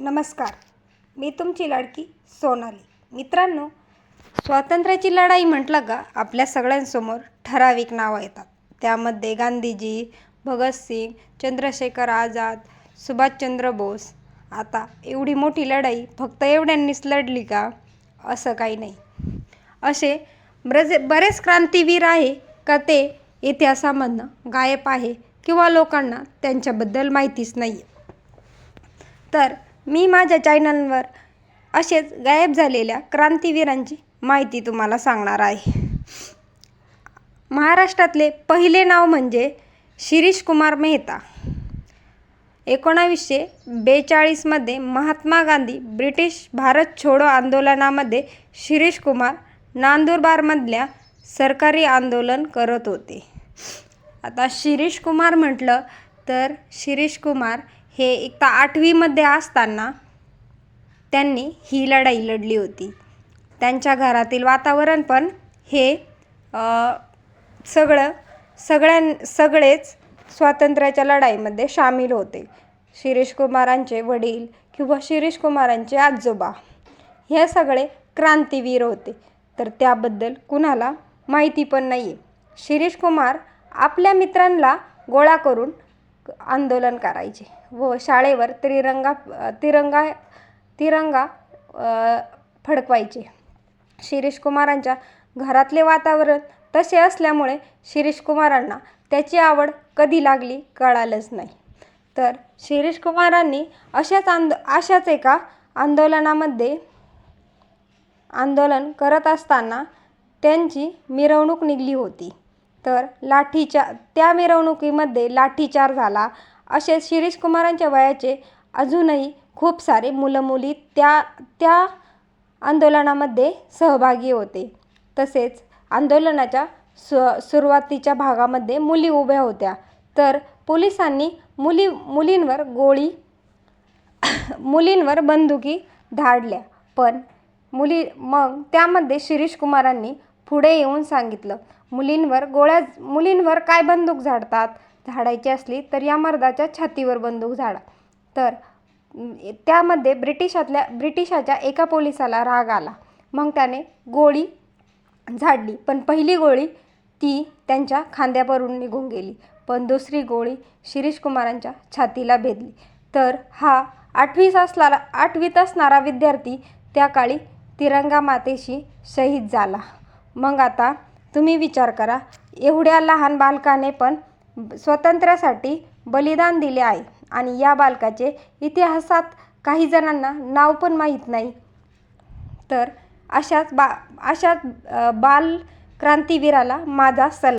नमस्कार. मी तुमची लाडकी सोनाली. मित्रांनो स्वातंत्र्याची लढाई म्हटलं का आपल्या सगळ्यांसमोर ठराविक नावं येतात. त्यामध्ये गांधीजी भगतसिंग चंद्रशेखर आझाद सुभाषचंद्र बोस. आता एवढी मोठी लढाई फक्त एवढ्यांनीच लढली का असं काही नाही. असे ब्रजे बरेच क्रांतीवीर आहे का ते इतिहासामधनं गायब आहे किंवा लोकांना त्यांच्याबद्दल माहितीच नाही आहे तर मी माझ्या चॅनलवर असेच गायब झालेल्या क्रांतीवीरांची माहिती तुम्हाला सांगणार आहे. महाराष्ट्रातले पहिले नाव म्हणजे शिरीष कुमार मेहता. एकोणावीसशे बेचाळीसमध्ये महात्मा गांधी ब्रिटिश भारत छोडो आंदोलनामध्ये शिरीष कुमार नांदुरबारमधल्या सरकारी आंदोलन करत होते. आता शिरीष कुमार म्हटलं तर शिरीष कुमार हे एक तर आठवीमध्ये असताना त्यांनी ही लढाई लढली होती. त्यांच्या घरातील वातावरण पण हे सगळं सगळ्यां सगळेच स्वातंत्र्याच्या लढाईमध्ये सामील होते. शिरीष कुमारांचे वडील किंवा शिरीष कुमारांचे आजोबा हे सगळे क्रांतीवीर होते. तर त्याबद्दल कुणाला माहिती पण नाही आहे शिरीष कुमार आपल्या मित्रांना गोळा करून आंदोलन करायचे व शाळेवर त्रिरंगा तिरंगा तिरंगा फडकवायचे. शिरीष कुमारांच्या घरातले वातावरण तसे असल्यामुळे शिरीष कुमारांना त्याची आवड कधी लागली कळालंच नाही. तर शिरीष कुमारांनी अशाच आंदो अशाच एका आंदोलनामध्ये आंदोलन करत असताना त्यांची मिरवणूक निघली होती. तर लाठीच्या त्या मिरवणुकीमध्ये लाठीचार झाला. असे शिरीष कुमारांच्या वयाचे अजूनही खूप सारे मुलं मुली त्या त्या आंदोलनामध्ये सहभागी होते. तसेच आंदोलनाच्या सु सुरुवातीच्या भागामध्ये मुली उभ्या होत्या. तर पोलिसांनी मुली मुलींवर गोळी मुलींवर बंदुकी धाडल्या. पण मुली मग त्यामध्ये शिरीष कुमारांनी पुढे येऊन सांगितलं मुलींवर गोळ्या मुलींवर काय बंदूक झाडतात? झाडायची असली तर या मर्दाच्या छातीवर बंदूक झाडा. तर त्यामध्ये ब्रिटिशातल्या ब्रिटिशाच्या एका पोलिसाला राग आला. मग त्याने गोळी झाडली पण पहिली गोळी ती त्यांच्या खांद्यावरून निघून गेली पण दुसरी गोळी शिरीष कुमारांच्या छातीला भेदली. तर हा आठवीत असणारा आठवीत असणारा विद्यार्थी त्या काळी तिरंगा मातेशी शहीद झाला. मग आता तुम्ही विचार करा एवढ्या लहान बालकाने पण स्वातंत्र्यासाठी बलिदान दिले आहे आणि या बालकाचे इतिहासात काही जणांना नाव पण माहीत नाही. तर अशाच बा अशाच बाल क्रांतीवीराला माझा सल्ला